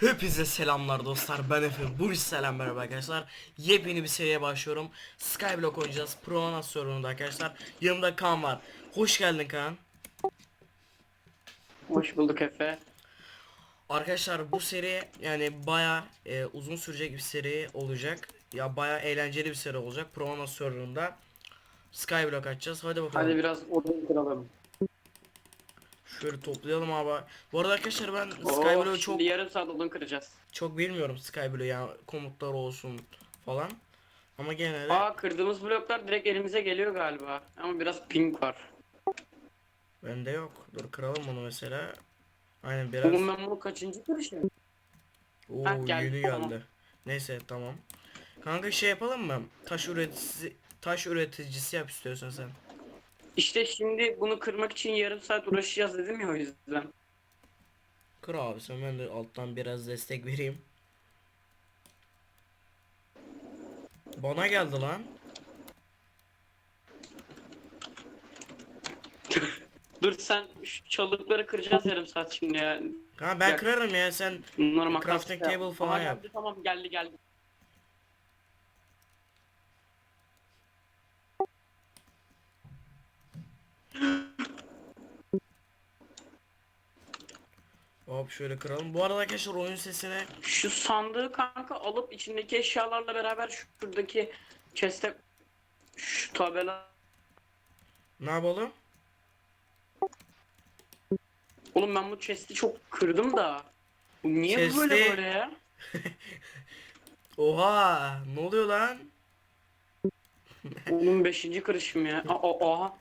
Hepinize selamlar dostlar. Ben Efe. Bu selam merhaba arkadaşlar. Yepyeni bir seriye başlıyorum. Skyblock oynayacağız. Pronas sorununda arkadaşlar. Yanımda Kaan var. Hoş geldin Kaan. Hoş bulduk Efe. Arkadaşlar bu seri yani baya uzun sürecek bir seri olacak. Ya baya eğlenceli bir seri olacak. Pronas sorununda Skyblock açacağız. Hadi bakalım. Hadi biraz odun kıralım. Şöyle toplayalım abi Bu arada arkadaşlar ben şimdi çok yarım saat odun kıracağız. çok bilmiyorum Skyblock'u yani komutlar olsun falan Ama gene de Aa kırdığımız bloklar direkt elimize geliyor galiba. Ama biraz ping var. Bende yok. Dur kıralım bunu mesela. Aynen biraz. Bugün ben bunu kaçıncı kırışım? Oo Heh, geldi, yünü tamam. geldi. Neyse tamam. Kanka şey yapalım mı? Taş üreticisi taş üreticisi yap istiyorsan sen. İşte şimdi bunu kırmak için yarım saat uğraşacağız dedim ya o yüzden. Kır abi sen ben de alttan biraz destek vereyim. Bana geldi lan. Dur sen şu çalılıkları kıracağız yarım saat şimdi ya. Ha ben Ya- kırarım ya sen Bunları makas Crafting table falan Aa, yap. geldi, Tamam geldi geldi. Hop şöyle kıralım. Bu arada arkadaşlar oyun sesine Şu sandığı kanka alıp içindeki eşyalarla beraber şuradaki chest'e şu tabela ne yapalım? Oğlum ben bu chest'i çok kırdım da. Bu niye Chest'i- böyle böyle ya? Oha ne oluyor lan? Onun 5. kırışım ya. Aa, aa, aha.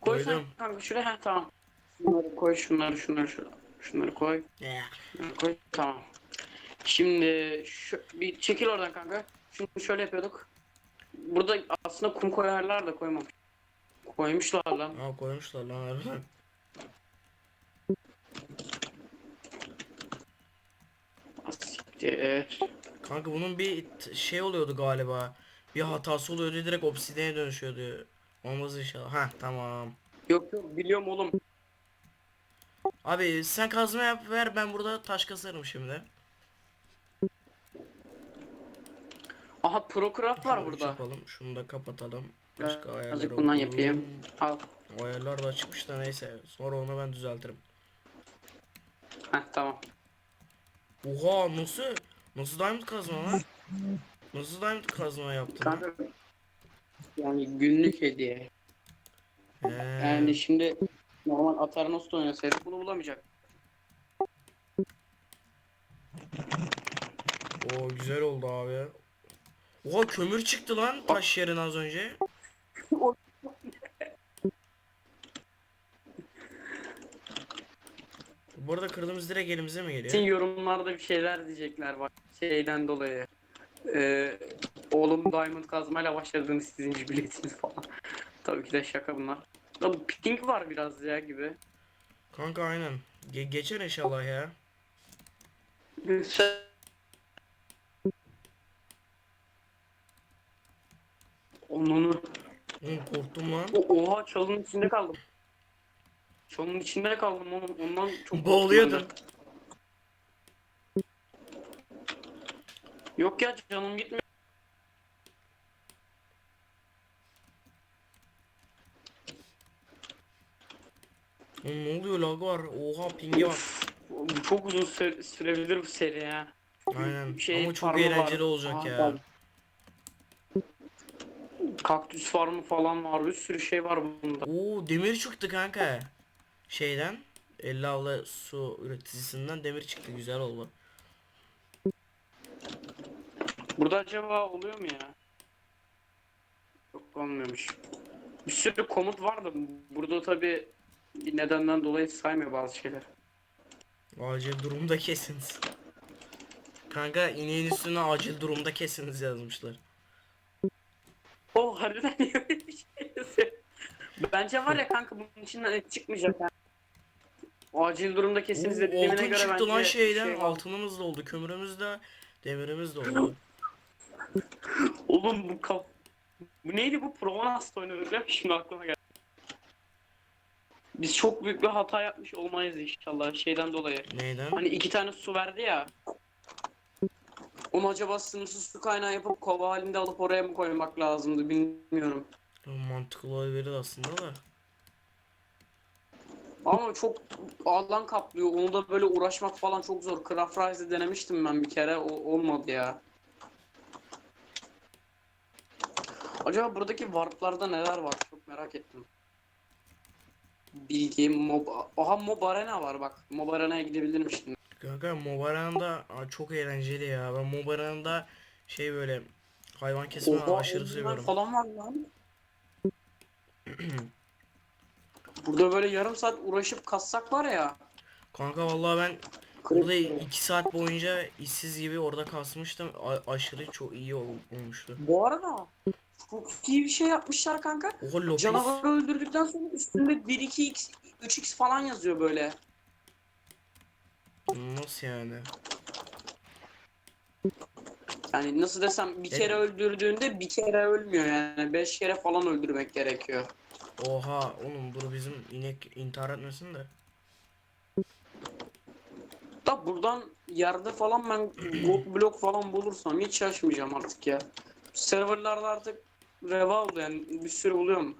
Koy sen Koydum. kanka şuraya ha tamam. Şunları koy şunları şunları şunları, şunları koy. Şunları koy tamam. Şimdi şu, bir çekil oradan kanka. Şunu şöyle yapıyorduk. Burada aslında kum koyarlar da koymamış. Koymuşlar lan. Aa koymuşlar lan harbiden. Siktir. Kanka bunun bir t- şey oluyordu galiba. Bir hatası oluyordu direkt obsidiyene dönüşüyordu. Olmaz inşallah. Ha tamam. Yok yok biliyorum oğlum. Abi sen kazma yap ver ben burada taş kasarım şimdi. Aha Procraft var burada. Yapalım. Şunu da kapatalım. Başka ayarlar Azıcık bundan yapayım. Al. O ayarlar da açıkmış da neyse. Sonra onu ben düzeltirim. Heh tamam. Oha nasıl? Nasıl diamond kazma lan? Nasıl diamond kazma yaptın? Kanka yani günlük hediye. He. Yani şimdi normal Atarnos'ta oynasaydık bunu bulamayacak. O güzel oldu abi. Oha kömür çıktı lan taş yerine az önce. Bu arada kırdığımız direkt elimize mi geliyor? yorumlarda bir şeyler diyecekler bak şeyden dolayı. Ee, oğlum Diamond kazmayla başladığınız sizin cibiliyetiniz falan. Tabii ki de şaka bunlar. Ya bu pink var biraz ya gibi. Kanka aynen. Ge- geçer inşallah ya. Sen... Onu Oğlum korktum lan. O- Oha çalının içinde kaldım. Çalının içinde kaldım oğlum. Ondan çok Boğuluyordun. korktum ben de. Yok ya canım gitmiyor. Oğlum ne oluyor lag var? Oha pingi var. Bu çok uzun süre, sürebilir bu seri ya. Aynen. Şey, Ama çok eğlenceli var. olacak Aha, ya. tabii. Kaktüs farmı falan var. Bir sürü şey var bunda. Oo demir çıktı kanka. Şeyden. 50 avla su üreticisinden demir çıktı güzel oldu. Burada acaba oluyor mu ya? Yok olmuyormuş. Bir sürü komut var da burada tabi bir nedenden dolayı saymıyor bazı şeyler. Acil durumda kesiniz. Kanka ineğin üstüne acil durumda kesiniz yazmışlar. Oh harbiden niye öyle bir şey yazıyor? Bence var ya kanka bunun içinden çıkmayacak yani. O acil durumda kesiniz Oo, dediğine altın göre çıktı lan bence şeyden. şey. Altınımız da oldu. Kömürümüz de demirimiz de oldu. Oğlum bu kaf... Bu neydi bu? Provence'da oynadık değil mi? Şimdi aklıma geldi. Biz çok büyük bir hata yapmış olmayız inşallah şeyden dolayı. Neyden? Hani iki tane su verdi ya. Onu acaba sınırsız su kaynağı yapıp kova halinde alıp oraya mı koymak lazımdı bilmiyorum. Mantıklı olabilir aslında da. Ama çok alan kaplıyor. Onu da böyle uğraşmak falan çok zor. Craft Rise'de denemiştim ben bir kere. O, olmadı ya. Acaba buradaki warplarda neler var? Çok merak ettim. Bilgi, mob... Aha mob arena var bak. Mob arena'ya gidebilirim şimdi. Kanka Mobaran'da Aa, çok eğlenceli ya. Ben Mobaran'da şey böyle hayvan kesme Oha, aşırı seviyorum. falan var lan. Burada böyle yarım saat uğraşıp kassak var ya. Kanka vallahi ben burada kırık. 2 saat boyunca işsiz gibi orada kasmıştım. A- aşırı çok iyi ol- olmuştu. Bu arada çok iyi bir şey yapmışlar kanka. Oha Lopez. Canavarı öldürdükten sonra üstünde 1-2x 3x falan yazıyor böyle. Nasıl yani? Yani nasıl desem bir kere öldürdüğünde bir kere ölmüyor yani. 5 kere falan öldürmek gerekiyor. Oha oğlum dur bizim inek intihar etmesin de. Da buradan yerde falan ben gold blok falan bulursam hiç şaşmayacağım artık ya. Serverlarda artık reva oldu yani bir sürü buluyorum.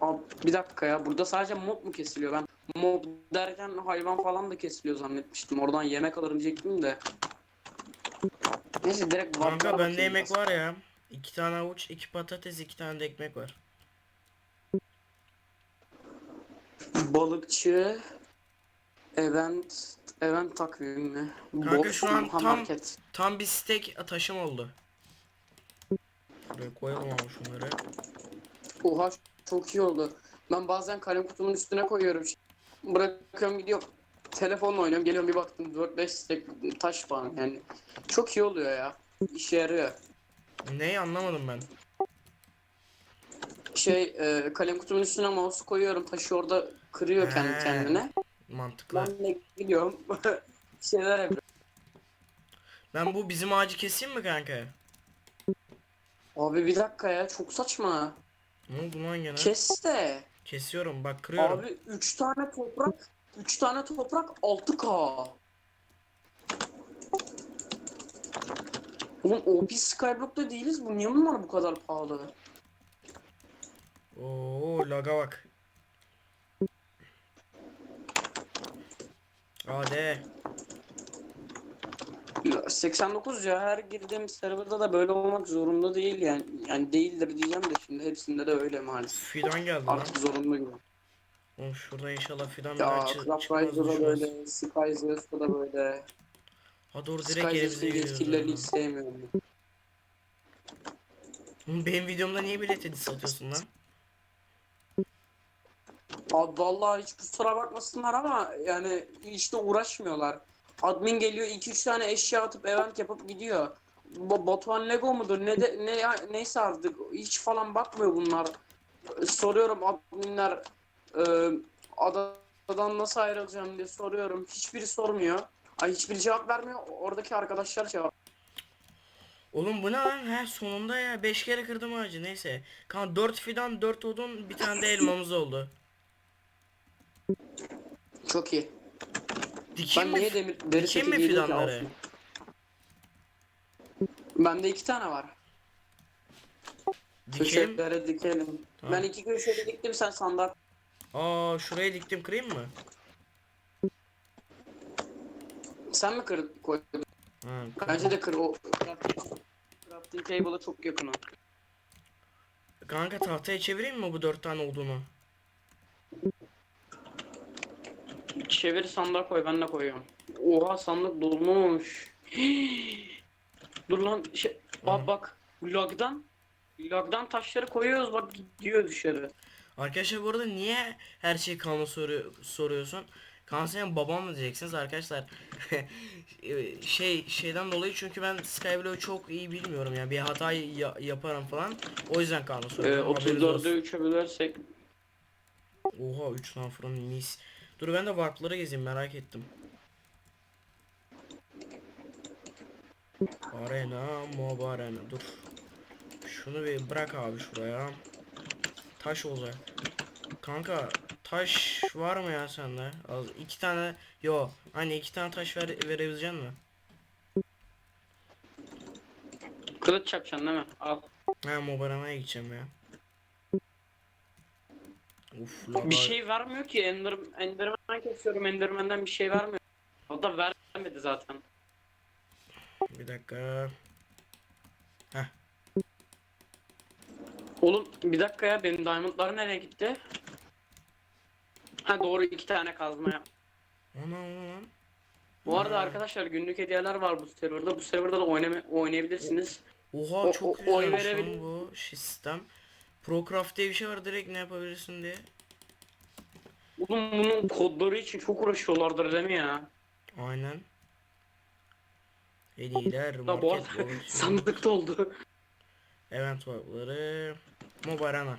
Abi bir dakika ya burada sadece mob mu kesiliyor ben mob derken hayvan falan da kesiliyor zannetmiştim oradan yemek alırım diyecektim de. Neyse direkt Kanka bende yemek var ya. İki tane avuç, iki patates, iki tane de ekmek var. Balıkçı event event takvimi. Kanka Boş şu an tam- market. Tam bir steak taşım oldu. Şuraya koyalım abi şunları. Oha çok iyi oldu. Ben bazen kalem kutumun üstüne koyuyorum. Bırakıyorum gidiyorum. Telefonla oynuyorum. Geliyorum bir baktım 4-5 stack taş falan yani. Çok iyi oluyor ya. İşe yarıyor. Neyi anlamadım ben. Şey e, kalem kutumun üstüne mouse koyuyorum. Taşı orada kırıyor kendi He. kendine. Mantıklı. Ben de gidiyorum. bir şeyler yapıyorum. Ben bu bizim ağacı keseyim mi kanka? Abi bir dakika ya çok saçma. Ne oldu lan gene? Kes de. Kesiyorum bak kırıyorum. Abi 3 tane toprak 3 tane toprak 6k. Oğlum OP Skyblock'ta değiliz bu niye bunlar bu kadar pahalı? Oo laga bak. Hadi. Ya 89 ya her girdiğim serverda da böyle olmak zorunda değil yani. Yani değildir diyeceğim de şimdi hepsinde de öyle maalesef. Fidan geldi lan. Artık zorunlu gibi. Oğlum şurada inşallah fidan bir Ya daha çı- çıkmaz Rise'da da düşmez. böyle, Skyzers'da da böyle. Ha doğru direkt Skyzers'ın elimize yetkililerini giriyoruz. hiç sevmiyorum. Benim videomda niye bilet edit satıyorsun lan? Abi vallahi hiç kusura bakmasınlar ama yani işte uğraşmıyorlar. Admin geliyor 2-3 tane eşya atıp event yapıp gidiyor. Ba- Batuhan Lego mudur ne de ne ya- neyse artık hiç falan bakmıyor bunlar. Soruyorum adminler e, adadan nasıl ayrılacağım diye soruyorum. Hiçbiri sormuyor. Ay hiçbiri cevap vermiyor. Oradaki arkadaşlar cevap. Oğlum bu ne lan? He sonunda ya 5 kere kırdım ağacı neyse. Kan 4 fidan 4 odun bir tane de elmamız oldu. Çok iyi. Dikeyim Ben mi? niye demir deri dikeyim seti mi giydim ki fidanları? olsun. Bende iki tane var. Dikelim. Köşelere dikelim. Tamam. Ben iki köşede diktim sen sandal. Aa şuraya diktim kırayım mı? Sen mi kır koydun? Ha, Bence de kır o. crafting- Crafting table'a çok yakın o. Kanka tahtaya çevireyim mi bu 4 tane odunu? Çevir sandığa koy ben de koyuyorum. Oha sandık dolmamış. Dur lan şey, bak bak lagdan lagdan taşları koyuyoruz bak gidiyor dışarı. Arkadaşlar bu arada niye her şeyi Kaan'a soru soruyorsun? Kaan senin babam mı diyeceksiniz arkadaşlar? Ee, şey şeyden dolayı çünkü ben Skyblock'u çok iyi bilmiyorum yani bir hata ya- yaparım falan. O yüzden Kaan'a Ee, soruyorum. 34'e olsun. 3'e bölersek Oha 3 tane fırın mis. Dur ben de warp'ları gezeyim merak ettim. Arena mob arena dur. Şunu bir bırak abi şuraya. Taş olacak. Kanka taş var mı ya sende? Az iki tane yo hani iki tane taş ver, verebilecek mi? Kılıç yapacaksın değil mi? Al. Ha Mobaran'a gideceğim ya. Uf la Bir şey vermiyor ki. Ender, Enderman kesiyorum. Enderman'den bir şey vermiyor. O da vermedi zaten. Bir dakika. Oğlum bir dakika ya benim diamondlar nereye gitti? Ha doğru iki tane kazma yap. Ana ana. Bu arada arkadaşlar günlük hediyeler var bu serverda. Bu serverda da oynama, oynayabilirsiniz. Oha O- çok o- oy güzelmiş verebil- bu sistem. Procraft diye bir şey var direkt ne yapabilirsin diye. Oğlum bunun kodları için çok uğraşıyorlardır değil mi ya? Aynen. Hediyeler, Da bu market, arada boyut, sandıkta oldu. event varları, Mobarana.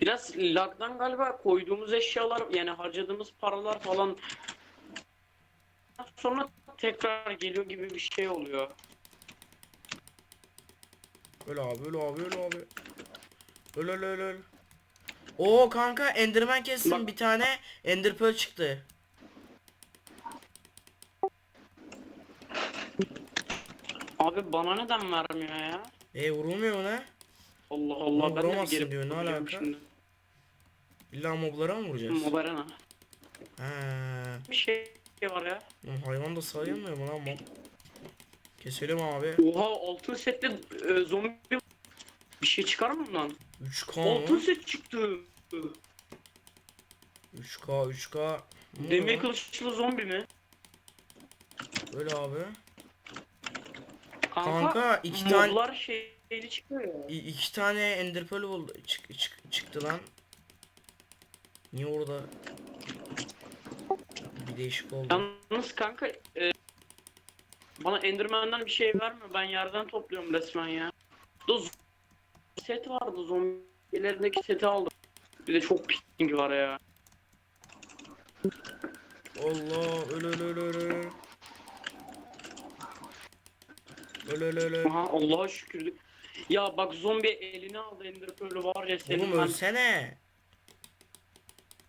Biraz lagdan galiba koyduğumuz eşyalar yani harcadığımız paralar falan sonra tekrar geliyor gibi bir şey oluyor. Öl abi, öl abi, öl abi. Öl öl öl öl. Oo kanka Enderman kestim bir tane Ender Pearl çıktı. Abi bana neden vermiyor ya? E vurulmuyor mu ne? Allah Allah Oğlum ben de bir vuramazsın geri diyor, ne bakacağım alaka? İlla moblara mı vuracağız? Mobarena. He. Bir şey var ya. Lan Hayvan da sayılmıyor mu lan mob? Keselim abi. Oha altın setli e, zombi bir şey çıkar mı bundan? 3K Altın mı? set çıktı. 3K 3K. Ne Demir lan? kılıçlı zombi mi? Öyle abi. Kanka, Kanka, iki tane- moblar şeyli çıkıyor ya. İ- iki tane Ender Pearl buldu. Çık, çık, çıktı lan. Niye orada? Bir değişik oldu. Yalnız kanka e, bana Enderman'dan bir şey vermiyor. Ben yerden topluyorum resmen ya. Da set vardı zombilerindeki seti aldım. Bir de çok ping var ya. Allah öl öl öl öl öl. Öl öl öl öl. Aha Allah'a şükür. Ya bak zombi elini aldı Ender Pearl'ü var ya senin Oğlum ben ölsene.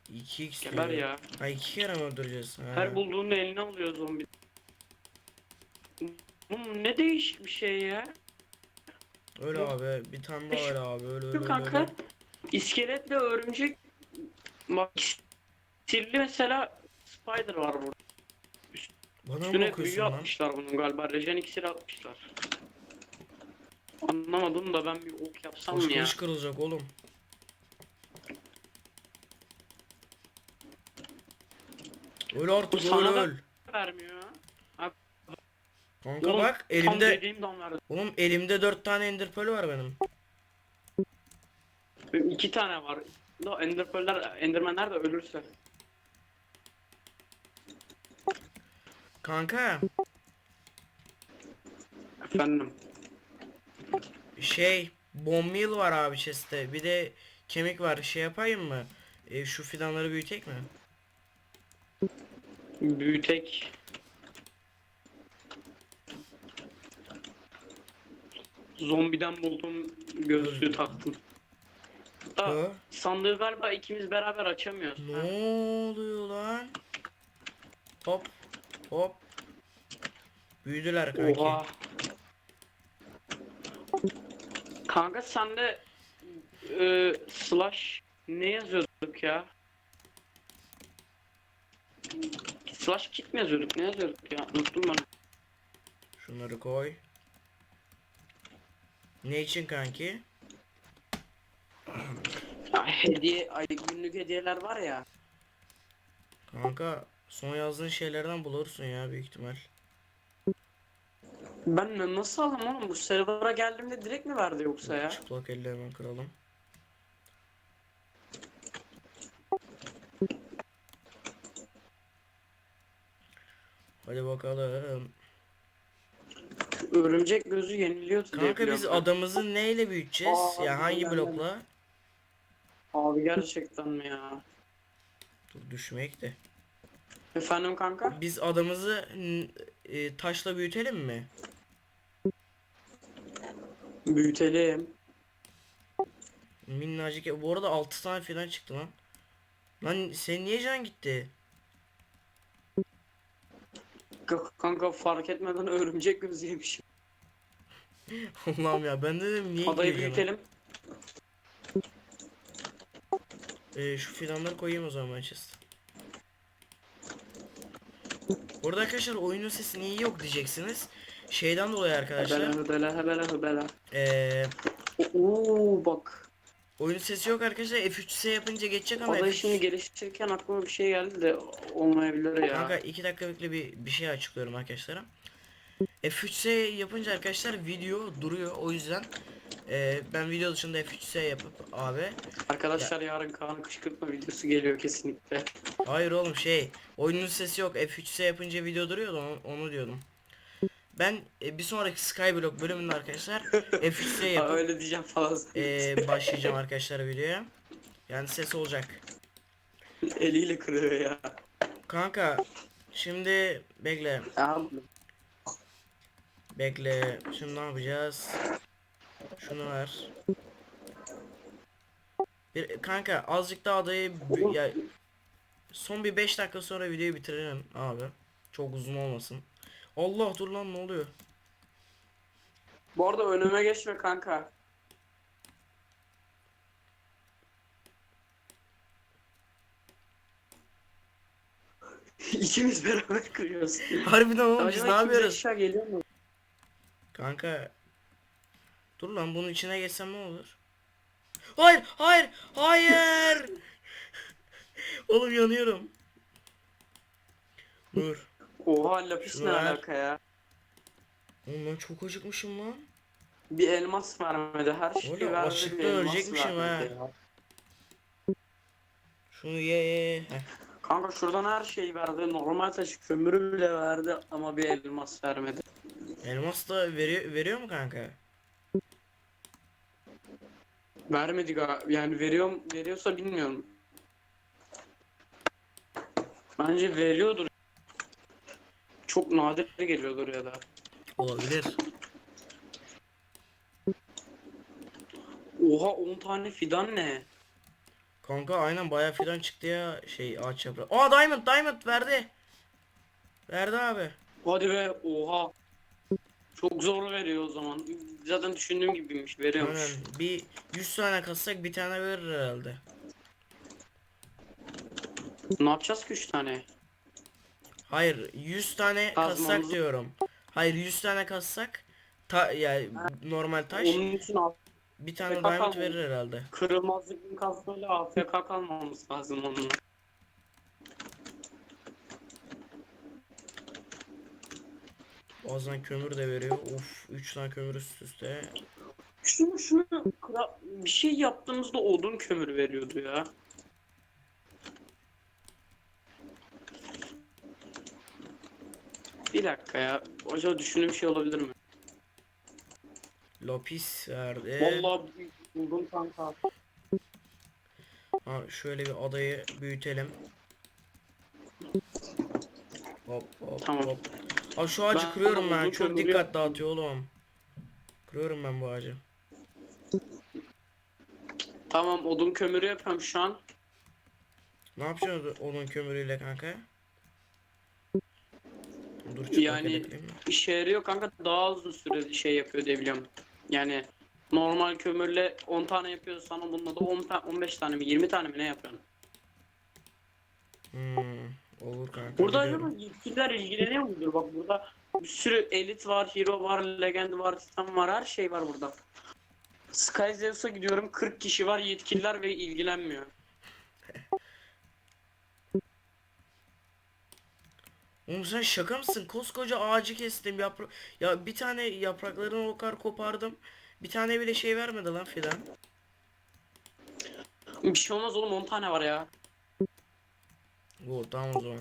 2x geber diyor. ya. Ha iki kere mi öldüreceğiz? Ha. Her bulduğunda eline alıyor zombi. Oğlum ne değişik bir şey ya. Öyle abi. Bir tane daha öyle abi. Öyle öyle Şu kanka öyle. iskeletle örümcek sirli mesela spider var burada. Bana mı Üstüne büyü lan? atmışlar bunun galiba. Rejen iksiri atmışlar. Anlamadım da ben bir ok yapsam mı ya? kılıç kırılacak oğlum. Öl artık öl sana da- öl. Vermiyor ha. Kanka Oğlum, bak Tam elimde dediğim oğlum elimde dört tane ender pearl var benim. Benim iki tane var. Da Enderpearl'ler, Enderman'ler de ölürse. Kanka Efendim. şey bone meal var abi chest'te. Bir de kemik var. Şey yapayım mı? E, şu fidanları büyütek mi? Büyütek. Zombiden buldum gözlüğü taktım. Da Ha? sandığı galiba ikimiz beraber açamıyoruz. Ne ha. oluyor lan? Hop hop. Büyüdüler kanki. Oha. Kanka sende e, slash ne yazıyorduk ya? Slash kit mi yazıyorduk? Ne yazıyorduk ya? Unuttum ben. Şunları koy. Ne için kanki? Hediye, ay günlük hediyeler var ya. Kanka son yazdığın şeylerden bulursun ya büyük ihtimal. Ben ne- nasıl aldım oğlum? Bu server'a geldiğimde direkt mi verdi yoksa ya? Çıplak elle hemen kıralım. Hadi bakalım. Örümcek gözü yeniliyordu diye Kanka biz biliyorum ben. adamızı neyle büyüteceğiz? Aa, ya hangi aynen. blokla? Abi gerçekten mi ya? Dur düşmek de. Efendim kanka? Biz adamızı n- e, taşla büyütelim mi? Büyütelim. Minnacık. Bu arada 6 tane falan çıktı lan. Lan senin niye can gitti? Kanka fark etmeden örümcek gözü yemişim. Allah'ım ya ben de dedim niye Adayı gidiyor canım? büyütelim. Ee, şu fidanları koyayım o zaman Manchester. Burada arkadaşlar oyunun sesi niye yok diyeceksiniz. Şeyden dolayı Hebele arkadaşlar. hebele hebele hebele. Ee, Oo bak. Oyunun sesi yok arkadaşlar. F3S yapınca geçecek ama Adayı F3... şimdi geliştirirken aklıma bir şey geldi de olmayabilir ya. Kanka 2 dakika bekle bir, bir şey açıklıyorum arkadaşlara. F3S yapınca arkadaşlar video duruyor o yüzden e, ben video dışında F3S yapıp abi Arkadaşlar yarın Kaan kışkırtma videosu geliyor kesinlikle. hayır oğlum şey oyunun sesi yok F3S yapınca video duruyor da onu, onu diyordum. Ben e, bir sonraki Skyblock bölümünde arkadaşlar F3S Ha, yapıp öyle diyeceğim falan. e, başlayacağım arkadaşlar videoya. Yani ses olacak. Eliyle kırıyor ya. Kanka şimdi bekle. Bekle. Şimdi ne yapacağız? Şunu ver. Bir kanka azıcık daha adayı ya son bir 5 dakika sonra videoyu bitirelim abi. Çok uzun olmasın. Allah dur lan ne oluyor? Bu arada önüme geçme kanka. İkimiz beraber kırıyoruz. Harbiden oğlum biz ne yapıyoruz? aşağı geliyor mu? Kanka. Dur lan bunun içine geçsem ne olur? Hayır, hayır, hayır. oğlum yanıyorum. Dur. Oha lapis Şunu ne ver. alaka ya? Oğlum ben çok acıkmışım lan. Bir elmas vermedi her şeyi Oğlum, verdi. açlıkta bir elmas ölecekmişim vermedi ha. ya. Şunu ye ye ye. Heh. Kanka şuradan her şeyi verdi. Normal taş kömürü bile verdi ama bir elmas vermedi. Elmas da veriyor, veriyor mu kanka? Vermedi ga yani veriyor veriyorsa bilmiyorum. Bence veriyordur. Çok nadir geliyordur ya da. Olabilir. Oha 10 tane fidan ne? Kanka aynen bayağı fidan çıktı ya şey ağaç yaprağı. Aa diamond diamond verdi. Verdi abi. Hadi be oha. Çok zor veriyor o zaman. Zaten düşündüğüm gibiymiş veriyormuş. Aynen. Bir 100 tane kassak bir tane verir herhalde. Ne yapacağız ki 3 tane? Hayır 100 tane kassak Kazmamızı- diyorum. Hayır 100 tane kassak ta yani normal taş Onun için bir tane Peki, diamond verir herhalde. kırılmazlık kasmayla AFK kalmamız lazım onun. Bazen kömür de veriyor. Uf 3 tane kömür üst üste. Şunu şunu bir şey yaptığımızda odun kömür veriyordu ya. Bir dakika ya. Acaba düşündüğüm şey olabilir mi? Lapis verdi. Vallahi buldum kanka. Ha, şöyle bir adayı büyütelim. Hop hop Tamam. hop. Abi şu ağacı Ben kırıyorum ben. Çok kömürü dikkat dağıtıyor oğlum. Kırıyorum ben bu ağacı. Tamam odun kömürü yapıyorum şu an. Ne yapacaksın onun kömürüyle kanka? Dur çok Yani- yani... İşe yarıyor kanka daha uzun süreli şey yapıyor diye biliyorum. Yani normal kömürle 10 tane yapıyoruz sana bununla da 10 ta- 15 tane mi 20 tane mi ne yapıyorsun? Hmm, olur kanka. Burada biliyorum. acaba yetkililer ilgileniyor mudur? Bak burada bir sürü elit var, hero var, legend var, titan var, her şey var burada. Sky Zeus'a gidiyorum 40 kişi var yetkililer ve ilgilenmiyor. Oğlum sen şaka mısın? Koskoca ağacı kestim yaprak. Ya bir tane yapraklarını o kadar kopardım. Bir tane bile şey vermedi lan fidan. Bir şey olmaz oğlum 10 tane var ya. Oo tamam o zaman.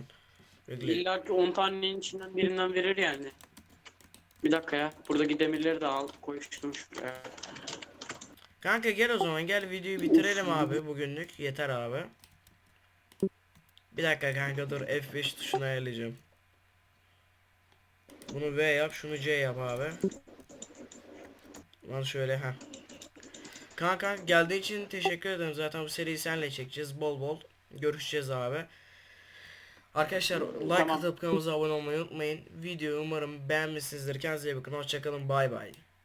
Bekle. İlla ki 10 tanenin içinden birinden verir yani. Bir dakika ya. Buradaki demirleri de al koymuştum şuraya. Kanka gel o zaman gel videoyu bitirelim abi bugünlük. Yeter abi. Bir dakika kanka dur F5 tuşunu ayarlayacağım. Bunu V yap şunu C yap abi. Lan şöyle ha. Kanka geldiği için teşekkür ederim. Zaten bu seriyi senle çekeceğiz bol bol. görüşeceğiz abi. Arkadaşlar like Tamam. atıp kanalımıza abone olmayı unutmayın. Videoyu umarım beğenmişsinizdir. Kendinize iyi bakın. Hoşçakalın. Bay bay.